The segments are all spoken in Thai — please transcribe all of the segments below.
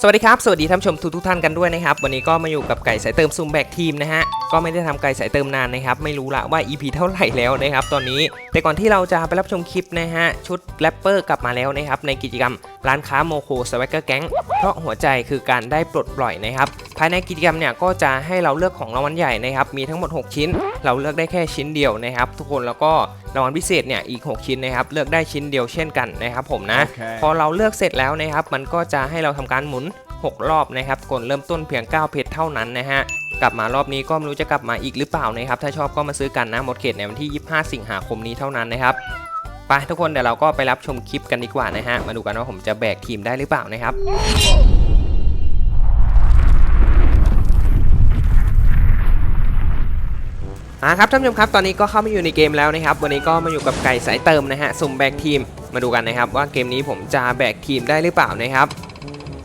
สวัสดีครับ สวัสดีท่านชมทุกทุกท่านกันด้วยนะครับ วันนี้ก็มาอยู่กับไก่สายเติมซูมแบกทีมนะฮะ ก็ไม่ได้ทำไก่สายเติมนานนะครับ ไม่รู้ละว่า EP เท่าไหร่แล้วนะครับ ตอนนี้ แต่ก่อนที่เราจะไปรับชมคลิปนะฮะ ชุดแรปเปอร์กลับมาแล้วนะครับ ในกิจกรรม ร้านค้าโมโคสวักเกอร์แก๊งเพราะหัวใจคือการได้ปลดปล่อยนะครับ ภายในกิจกรรมเนี่ยก็จะให้เราเลือกของรางวัลใหญ่นะครับ มีทั้งหมด 6 ชิ้น เราเลือกได้แค่ชิ้นเดียวนะครับ ทุกคนแล้วก็รางวัลพิเศษเนี่ยอีก 6 ชิ้นนะครับ เลือกได้ชิ้นเดียวเช่นกันนะครับผมนะโอเคพอเราเลือกเสร็จแล้วนะครับ มันก็จะให้เราทำการหมุน 6 รอบนะครับกดเริ่มต้นเพียง 9 เพชรเท่านั้นนะฮะกลับมารอบนี้ก็ไม่รู้จะกลับมาอีกหรือเปล่านะครับ ถ้าชอบก็มาซื้อกันนะหมดเขตในวันที่ 25 สิงหาคมนี้เท่านั้นนะครับ ไปทุกคนเดี๋ยวเราก็ไปรับชมคลิปกันดีกว่านะฮะ มาดูกันว่าผมจะแบกทีมได้หรือเปล่านะครับอ่าครับท่านผู้ชมครับตอนนี้ก็เข้ามาอยู่ในเกมแล้วนะครับ วันนี้ก็มาอยู่กับไก่สายเติมนะฮะสุ่มแบกทีมมาดูกันนะครับ ว่าเกมนี้ผมจะแบกทีมได้หรือเปล่านะครับ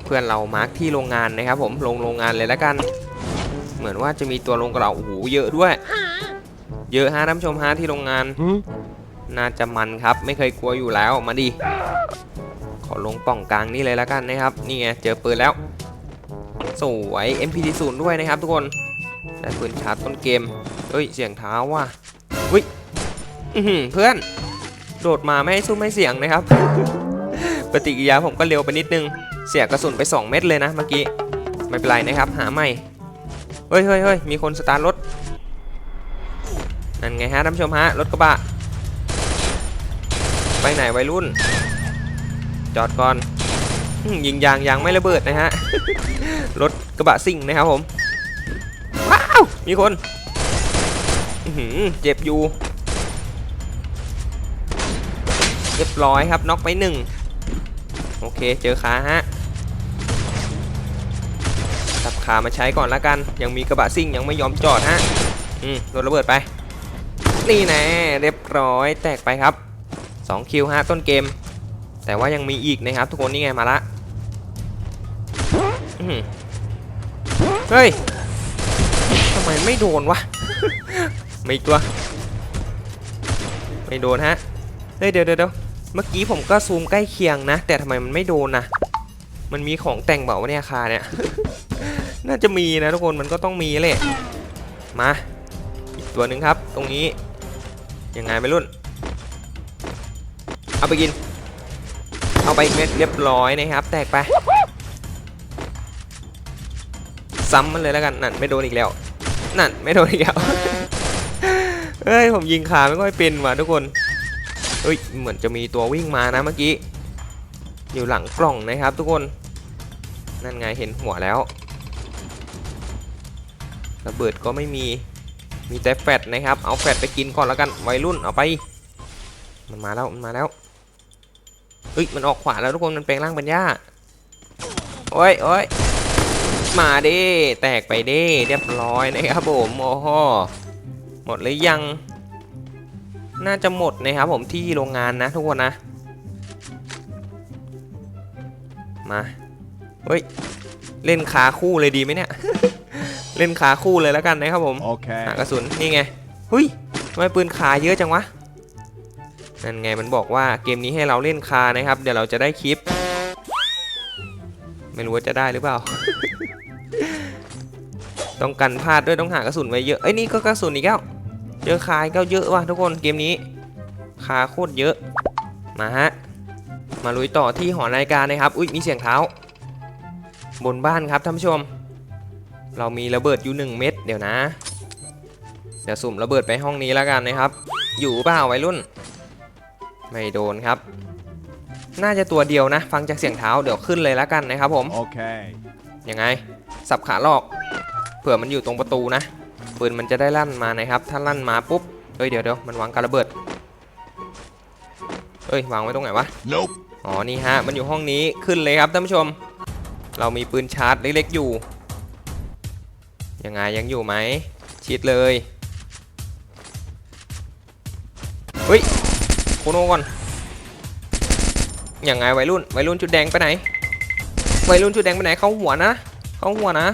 เพื่อนเรามาร์กที่โรงงานนะครับ ผมลงโรงงานเลยแล้วกัน เหมือนว่าจะมีตัวลงกับเราโอ้โหเยอะด้วย เยอะฮะท่านผู้ชมฮะที่โรงงาน น่าจะมันครับ ไม่เคยกลัวอยู่แล้วมาดิขอลงป่องกลางนี่เลยแล้วกันนะครับ นี่ไงเจอปืนแล้ว สวย MPD 0ด้วยนะครับทุกคนได้ปืนชาร์จต้นเกมเฮ้ยเสียงเท้าว่ะอุ้ยเพื่อน โดดมาไม่ให้สู้ไม่เสียงนะครับ ปฏิกิริยาผมก็เร็วไปนิดนึง เสียกระสุนไป 2 เม็ดเลยนะเมื่อกี้ ไม่เป็นไรนะครับ หาใหม่ เฮ้ยเฮ้ยเฮ้ยมีคนสตาร์ทรถ นั่นไงฮะท่านผู้ชมฮะ รถกระบะ ไปไหนวัยรุ่น จอดก่อนยิงยางยางไม่ระเบิดนะฮะ รถกระบะซิ่งนะครับผม ว้าว มีคนเจ็บอยู่เรียบร้อยครับน็อกไปหนึ่งโอเคเจอขาฮะตับขามาใช้ก่อนละกัน ยังมีกระบะซิ่งยังไม่ยอมจอดฮะอืมโดนระเบิดไป นี่แน่เรียบร้อยแตกไปครับ 2คิวฮะต้นเกม แต่ว่ายังมีอีกนะครับ ทุกคนนี่ไงมาละเฮ้ยทำไมไม่โดนวะไม่ตัว ไม่โดนฮะเฮ้ยเดี๋ยวเดี๋ยวเมื่อกี้ผมก็ซูมใกล้เคียงนะ แต่ทำไมมันไม่โดนนะมันมีของแต่งเปล่าเนี่ยอาคาเนี่ย น่าจะมีนะทุกคนมันก็ต้องมีแหละมาอีกตัวหนึ่งครับ ตรงนี้ยังไงไม่รุ่น เอาไปกิน เอาไปอีกเม็ดเรียบร้อยนะครับ แตกไป ซ้ำมันเลยแล้วกัน นั่นไม่โดนอีกแล้ว นั่นไม่โดนอีกแล้ว เฮ้ยผมยิงขาไม่ค่อยเป็นว่ะทุกคน เฮ้ยเหมือนจะมีตัววิ่งมานะเมื่อกี้ อยู่หลังกล่องนะครับ ทุกคน นั่นไงเห็นหัวแล้ว ระเบิดก็ไม่มี มีแต่แฟดนะครับ เอาแฟดไปกินก่อนแล้วกัน วัยรุ่นเอาไปมันมาแล้ว มันมาแล้ว เฮ้ยมันออกขวาแล้วทุกคนมันแปลงร่างเป็นหญ้าโอ้ยโอ้ยมาดิแตกไปดิเรียบร้อยนะครับผมโอ้โหหมดหรือยัง น่าจะหมดนะครับผมที่โรงงานนะทุกคนนะมาเฮ้ยเล่นขาคู่เลยดีไหมเนี่ย เล่นขาคู่เลยแล้วกันนะครับผม Okay. หากระสุนนี่ไงเฮ้ยทำไมปืนขาเยอะจังวะ นั่นไงมันบอกว่าเกมนี้ให้เราเล่นคานะครับ เดี๋ยวเราจะได้คลิป ไม่รู้ว่าจะได้หรือเปล่า ต้องกันพลาดด้วยต้องหากระสุนไว้เยอะเอ้นี่ก็กระสุนอีกแล้วเจอคายก็เยอะว่ะทุกคนเกมนี้ คาโคตรเยอะมาฮะมาลุยต่อที่หอนาฬิกานะครับ อุ้ยมีเสียงเท้า บนบ้านครับท่านผู้ชม เรามีระเบิดอยู่ 1 เม็ดเดี๋ยวนะ เดี๋ยวสุ่มระเบิดไปห้องนี้แล้วกันนะครับ อยู่เปล่าวัยรุ่น ไม่โดนครับ น่าจะตัวเดียวนะ ฟังจากเสียงเท้าเดี๋ยวขึ้นเลยแล้วกันนะครับผม Okay. ยังไง สับขาหลอก เผื่อมันอยู่ตรงประตูนะปืนมันจะได้ลั่นมานะครับ ถ้าลั่นมาปุ๊บเฮ้ยเดี๋ยวเดี๋ยวมันวางการระเบิดเฮ้ยวางไว้ตรงไหนวะ Nope. อ๋อนี่ฮะมันอยู่ห้องนี้ขึ้นเลยครับท่านผู้ชม เรามีปืนชาร์จเล็กๆอยู่ยังไงยังอยู่ไหมชิดเลยเฮ้ย โคโนก่อนยังไงวัยรุ่นวัยรุ่นชุดแดงไปไหนวัยรุ่นชุดแดงไปไหนเข้าหัวนะเข้าหัวนะ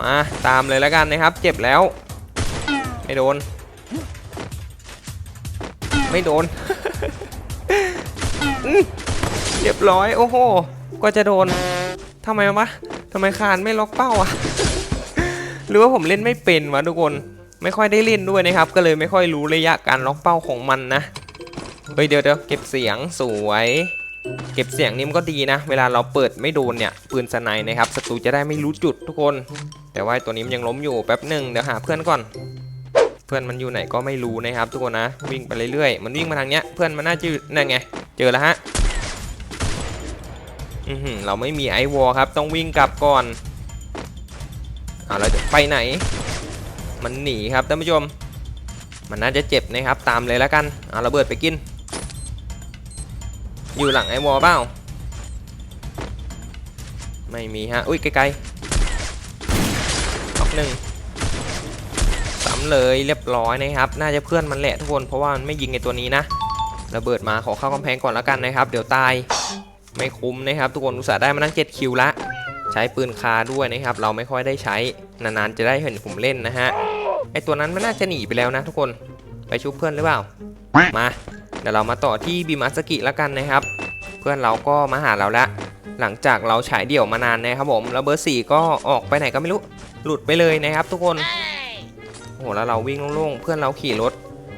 มาตามเลยแล้วกันนะครับ เจ็บแล้ว ไม่โดน ไม่โดนเรียบร้อยโอ้โหก็จะโดนทำไมวะทำไมคานไม่ล็อกเป้าอะหรือว่าผมเล่นไม่เป็นวะทุกคนไม่ค่อยได้เล่นด้วยนะครับ ก็เลยไม่ค่อยรู้ระยะการล็อกเป้าของมันนะ เฮ้ยเดี๋ยวเดี๋ยวเก็บเสียงสวย เก็บเสียงนี่มันก็ดีนะ เวลาเราเปิดไม่โดนเนี่ยปืนสไนด์นะครับศัตรูจะได้ไม่รู้จุดทุกคน แต่ว่าตัวนี้มันยังล้มอยู่แป๊บหนึ่งเดี๋ยวหาเพื่อนก่อน เพื่อนมันอยู่ไหนก็ไม่รู้นะครับ ทุกคนนะวิ่งไปเรื่อยๆมันวิ่งมาทางเนี้ยเพื่อนมันน่าจะนั่นไงเจอแล้วฮะอือหือเราไม่มีไอวอลครับต้องวิ่งกลับก่อนเอาแล้วจะไปไหน มันหนีครับท่านผู้ชม มันน่าจะเจ็บนะครับตามเลยแล้วกันเอาระเบิดไปกิน อยู่หลังไอวอลเปล่าไม่มีฮะ อุ้ยไกลๆออกหนึ่งซ้ำเลยเรียบร้อยนะครับ น่าจะเพื่อนมันแหละทุกคน เพราะว่ามันไม่ยิงในตัวนี้นะ ระเบิดมาขอเข้ากำแพงก่อนแล้วกันนะครับ เดี๋ยวตาย ไม่คุ้มนะครับ ทุกคนอุตส่าห์ได้มานั่ง7คิวละ ใช้ปืนคาด้วยนะครับ เราไม่ค่อยได้ใช้ นานๆจะได้เห็นผมเล่นนะฮะ ไอตัวนั้นมันน่าจะหนีไปแล้วนะทุกคน ไปชุบเพื่อนหรือเปล่า มา เดี๋ยวเรามาต่อที่บิมาสกิแล้วกันนะครับ เพื่อนเราก็มาหาเราล้วหลังจากเราฉายเดี่ยวมานานนะครับผมแล้วเบอร์สี่ก็ออกไปไหนก็ไม่รู้หลุดไปเลยนะครับ ทุกคนโอ้โหแล้วเราวิ่งโล่งๆเพื่อนเราขี่รถ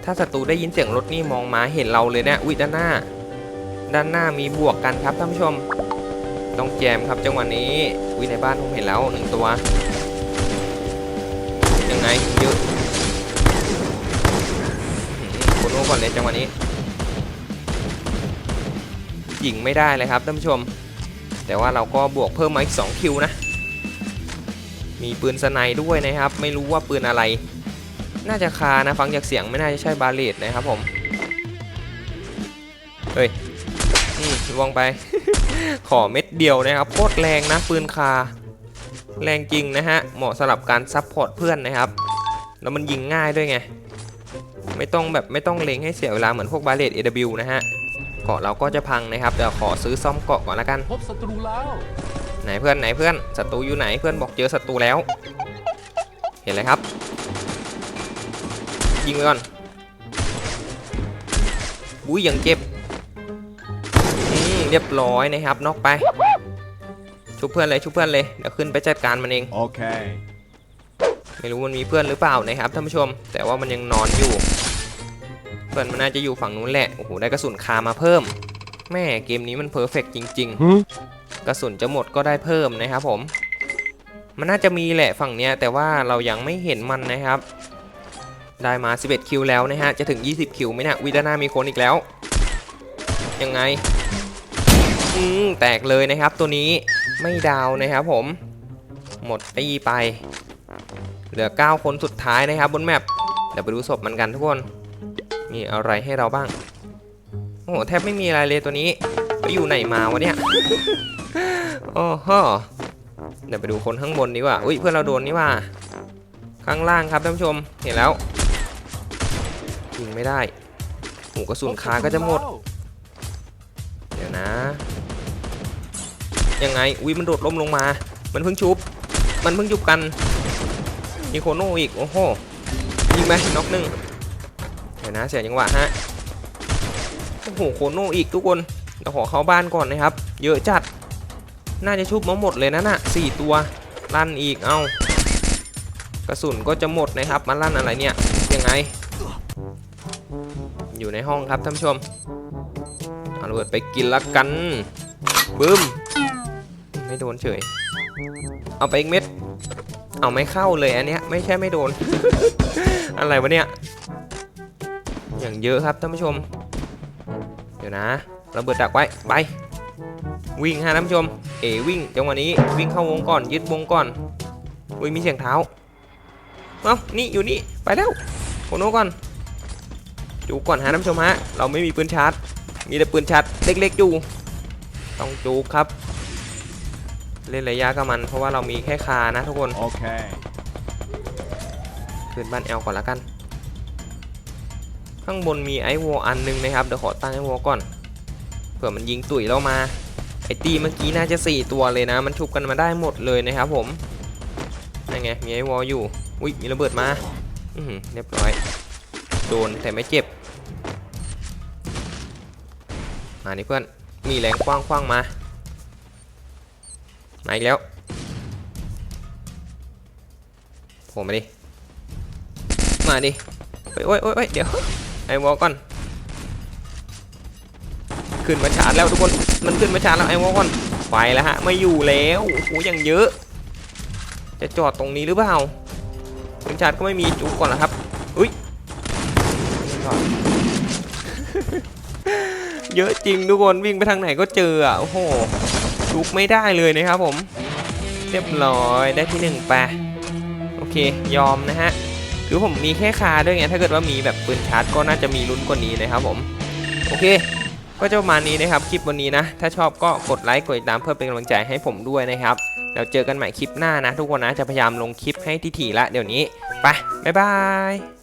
ถ้าศัตรูได้ยินเสียงรถนี่มองมาเห็นเราเลยเนี่ยอุ้ยด้านหน้า ด้านหน้ามีบวกกันครับท่านผู้ชมต้องแจมครับจังหวะนี้วิในบ้านผมเห็นแล้วหนึ่งตัวยังไงเยอะโคนโน้ก่อนเลยจังหวะนี้ ยิงไม่ได้เลยครับท่านผู้ชม แต่ว่าเราก็บวกเพิ่มมาอีก2คิวนะ มีปืนสไนด์ด้วยนะครับ ไม่รู้ว่าปืนอะไร น่าจะคานะฟังจากเสียงไม่น่าจะใช่บาเลตนะครับผม เฮ้ยอืมวางไป ขอเม็ดเดียวนะครับโคตรแรงนะปืนคา แรงจริงนะฮะ เหมาะสำหรับการซับพอร์ตเพื่อนนะครับ แล้วมันยิงง่ายด้วยไง ไม่ต้องแบบไม่ต้องเล็งให้เสียเวลาเหมือนพวกบาเลต AW นะฮะ เกาะเราก็จะพังนะครับเดี๋ยวขอซื้อซ่อมเกาะก่อนละกัน พบศัตรูแล้วไหนเพื่อนไหนเพื่อนศัตรูอยู่ไหนเพื่อนบอกเจอศัตรูแล้ว เห็นเลยครับ ยิงไปก่อนบุ้ยยังเจ็บอืมเรียบร้อยนะครับนอกไป ชุบเพื่อนเลยชุบเพื่อนเลยเดี๋ยวขึ้นไปจัดการมันเอง Okay. ไม่รู้มันมีเพื่อนหรือเปล่านะครับท่านผู้ชม แต่ว่ามันยังนอนอยู่ เพื่อนมันน่าจะอยู่ฝั่งนู้นแหละ โอ้โห ได้กระสุนคามาเพิ่ม แม่เกมนี้มันเพอร์เฟกจริง ๆ กระสุนจะหมดก็ได้เพิ่มนะครับผม มันน่าจะมีแหละฝั่งเนี้ยแต่ว่าเรายังไม่เห็นมันนะครับ ได้มา 11 คิวแล้วนะฮะ จะถึง 20 คิวไหมเนะวิดาน่ามีคนอีกแล้ว ยังไง อืมแตกเลยนะครับตัวนี้ ไม่ดาวนะครับผม หมดตีไป เหลือ 9 คนสุดท้ายนะครับบนแมป เดี๋ยวไปดูศพมันกันทุกคน มีอะไรให้เราบ้าง โอ้โหแทบไม่มีอะไรเลยตัวนี้ ไปอยู่ไหนมาวะเนี่ยโอ้โหเดี๋ยวไปดูคนข้างบนดีกว่า อุ้ยเพื่อนเราโดนนี่ว่า ข้างล่างครับท่านผู้ชม เห็นแล้วยิงไม่ได้หูกระสุนคาก็จะหมด เดี๋ยวนะ ยังไง อุ้ยมันโดดล้มลงมา มันเพิ่งชุบ มันเพิ่งชุบกันมีโคโน่อีก โอ้โหยิงไหมน็อกหนึ่ง เดี๋ยวนะเสียจังหวะฮะโอ้โหโคโน่อีกทุกคนเราขอเข้าบ้านก่อนนะครับ เยอะจัด น่าจะชุบมาหมดเลยนะน่ะสี่ตัวลั่นอีกเอากระสุนก็จะหมดนะครับมาลั่นอะไรเนี่ยยังไง อยู่ในห้องครับท่านผู้ชมเอาระเบิดไปกินละกันบึ้มไม่โดนเฉย เอาไปอีกเม็ด เอาไม่เข้าเลยอันเนี้ยไม่ใช่ไม่โดน อะไรวะเนี่ย อย่างเยอะครับท่านผู้ชม เดี๋ยวนะระเบิดดักไว้ไปวิ่งฮะท่านผู้ชม เอวิ่งจังหวะนี้วิ่งเข้าวงก่อนยึดวงก่อนอุ้ยมีเสียงเท้าเอ้านี่อยู่นี่ไปแล้วโคโนก่อนจูก่อนฮะท่านผู้ชมฮะเราไม่มีปืนชาร์จมีแต่ปืนชาร์จเล็กๆอยู่ต้องจูบครับ เล่นระยะกับมัน เพราะว่าเรามีแค่คานะทุกคน Okay. คืนบ้านแอลก่อนละกัน ข้างบนมีไอวอลอันหนึงนะครับเดี๋ยวขอตั้งไอวอลก่อน เผื่อมันยิงตุ๋ยเรามา ไอตีเมื่อกี้น่าจะ 4 ตัวเลยนะ มันชุบกันมาได้หมดเลยนะครับผมนั่นไงมีไอวอลอยู่อุ้ยมีระเบิดมาอือหือเรียบร้อย โดนแต่ไม่เจ็บมานี่เพื่อนมีแรงคว้างคว้างๆมามาอีกแล้วโผล่มาดิมาดิโอ้ยโอ้ยโอ้ยเดี๋ยว อ้วอลก่อน ขึ้นมาชาร์จแล้วทุกคน มันขึ้นมาชาร์จแล้วไอ้วอลก่อน ไปแล้วฮะ ไม่อยู่แล้วโอ้โหยังเยอะ จะจอดตรงนี้หรือเปล่าขึ้นชาร์จก็ไม่มีจุกก่อนนะครับ อุ้ยเยอะจริงทุกคนวิ่งไปทางไหนก็เจออะโอ้โหจุกไม่ได้เลยนะครับผม เรียบร้อยได้ที่หนึ่งไปโอเค ยอมนะฮะ รือผมมีแค่คาด้วยไงถ้าเกิดว่ามีแบบปืนชาร์จก็น่าจะมีลุ้นกว่านี้นะครับผมโอเค ก็จะประมาณนี้นะครับคลิปวันนี้นะ ถ้าชอบก็กดไลค์กดติดตามเพื่อเป็นกำลังใจให้ผมด้วยนะครับเราเจอกันใหม่คลิปหน้านะ ทุกคนนะจะพยายามลงคลิปให้ที่ถี่ละเดี๋ยวนี้ไปบ๊ายบาย